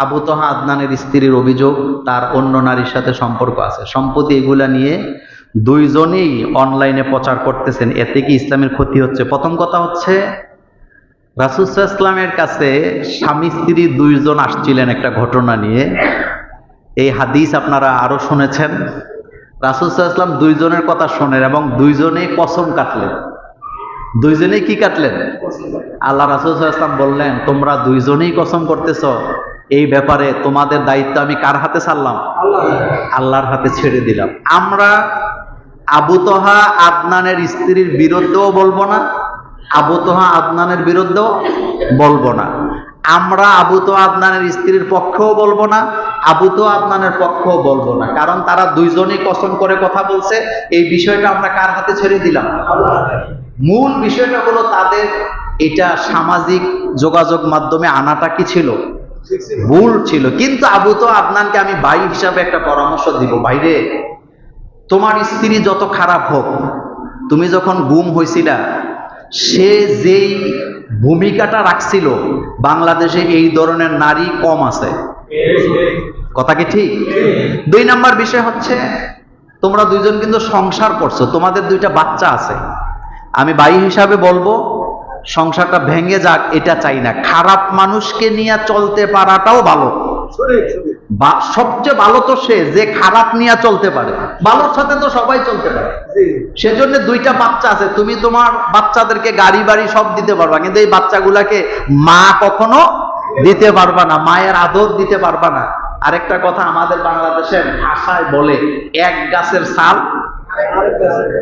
আবু তোহা আদনানের স্ত্রীর অভিযোগ, তার অন্য নারীর সাথে সম্পর্ক আছে। সম্পত্তি এগুলা নিয়ে দুইজনেই অনলাইনে প্রচার করতেছেন। এতে কি ইসলামের ক্ষতি হচ্ছে? প্রথম কথা হচ্ছে রাসুসাহ ইসলামের কাছে স্বামী স্ত্রী দুইজন আসছিলেন একটা ঘটনা নিয়ে। এই হাদিস আপনারা আরও শুনেছেন। রাসুসাহ ইসলাম দুইজনের কথা শোনেন এবং দুইজনেই কসম কাটলেন। দুইজনেই কি কাটলেন? আল্লাহ রাসুল ইসলাম বললেন, তোমরা দুইজনেই কসম করতেছ। এই ব্যাপারে তোমাদের দায়িত্ব আমি কার হাতে ছাড়লাম? আল্লাহর হাতে ছেড়ে দিলাম। আমরা আবু তোহা আদনানের স্ত্রীর বিরুদ্ধেও বলব না, আবু তোহা আদনানের বিরুদ্ধেও বলব না। আমরা আবু তো আদনানের স্ত্রীর পক্ষেও বলব না, আবু তো আদনানের পক্ষেও বলব না। কারণ তারা দুইজনেই কসম করে কথা বলছে, এই বিষয়টা আমরা কার হাতে ছেড়ে দিলাম? মূল বিষয়টা হলো তাদের এটা সামাজিক যোগাযোগ মাধ্যমে আনাটা কি ছিল? ভুল ছিল। কিন্তু আবু তো আদনানকে আমি ভাই হিসাবে একটা পরামর্শ দিব বাইরে তোমার স্ত্রী যত খারাপ হোক, তুমি যখন গুম হয়েছিলা সে যেই ভূমিকাটা রাখছিল, বাংলাদেশে এই ধরনের নারী কম আছে। কথা কি ঠিক? দুই নাম্বার বিষয় হচ্ছে, তোমরা দুইজন কিন্তু সংসার করছ, তোমাদের দুইটা বাচ্চা আছে। আমি ভাই হিসাবে বলব সংসারটা ভেঙে যাক এটা চাই না। খারাপ মানুষকে নিয়ে চলতে পারাটাও ভালো। সবচেয়ে ভালো তো সে যে খারাপ নিয়ে চলতে পারে। ভালোর সাথে তো সবাই চলতে পারে। সেজন্য দুইটা বাচ্চা আছে। তুমি তোমার বাচ্চাদেরকে গাড়ি বাড়ি সব দিতে পারবা কিন্তু এই বাচ্চাগুলাকে মা কখনো দিতে পারবা না মায়ের আদর দিতে পারবা না। আরেকটা কথা আমাদের বাংলাদেশের ভাষায় বলে এক গাছের সাল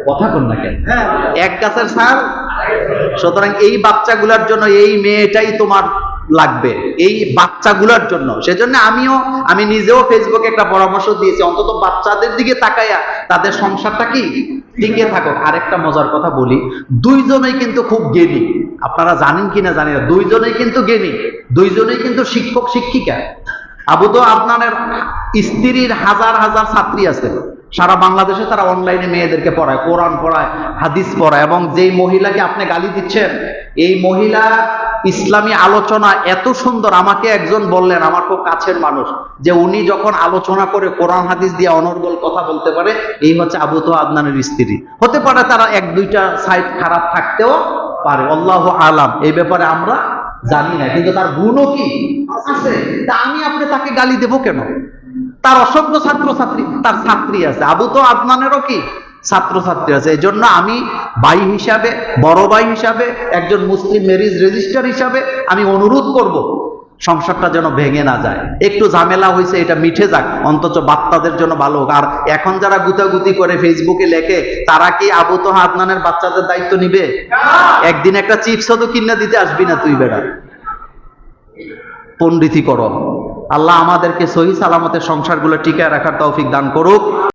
কথা কোন না কেন? এক গাছের সাল সুতরাং এই বাচ্চাগুলার জন্য এই মেয়েটাই তোমার লাগবে। এই বাচ্চাগুলোর জন্য। সেজন্য আমিও, আমি নিজেও ফেসবুকে একটা পরামর্শ দিয়েছি। অন্তত বাচ্চাদের দিকে তাকাইয়া তাদের সংসারটা কি? টিকে থাকুক। আরেকটা মজার কথা বলি। দুইজনেই কিন্তু খুব জ্ঞানী। আপনারা জানেন কিনা জানি না। দুইজনেই কিন্তু জ্ঞানী। দুইজনেই কিন্তু শিক্ষক, শিক্ষিকা। আবু তো আপনার স্ত্রীর হাজার হাজার ছাত্রী আছে। সারা বাংলাদেশে তারা অনলাইনে মেয়েদেরকে পড়ায়, কোরআন পড়ায়, হাদিস পড়ায় এবং যেই মহিলাকে আপনি গালি দিচ্ছেন, এই মহিলা ইসলামী আলোচনা এত সুন্দর, আমাকে একজন বললেন, আমার খুব কাছের মানুষ, যে উনি যখন আলোচনা করে কোরআন, হাদিস দিয়ে অনর্গল কথা বলতে পারে, এই হচ্ছে আবু তো আদনানের স্ত্রী। হতে পারে তারা এক, দুইটা সাইড খারাপ থাকতেও পারে, আল্লাহ আলাম, এই ব্যাপারে আমরা জানি না, কিন্তু তার গুণও কি? আছে। তা আমি আপনি তাকে গালি দেব কেন? তার অসংখ্য ছাত্র ছাত্রী তার ছাত্রী আছে। আবু তো আদনানেরও কি? ছাত্র ছাত্রী আছে। এই জন্য আমি ভাই হিসাবে, বড় ভাই হিসাবে, একজন মুসলিম ম্যারিজ রেজিস্টার হিসাবে আমি অনুরোধ করব, সংসারটা যেন ভেঙে না যায়। একটু ঝামেলা হয়েছে এটা মিঠে যাক। অন্তত বাচ্চাদের জন্য ভালো হোক। আর এখন যারা গুতাগুতি করে ফেসবুকে লেখে, তারা কি আবু তো আদনানের বাচ্চাদের দায়িত্ব নিবে? একদিন একটা চিপস তো কিনা দিতে আসবি না তুই বেড়া। পণ্ডিতি করো আল্লাহ আমাদেরকে সহি সালামতের সংসারগুলো টিকায় রাখার তৌফিক দান করুক।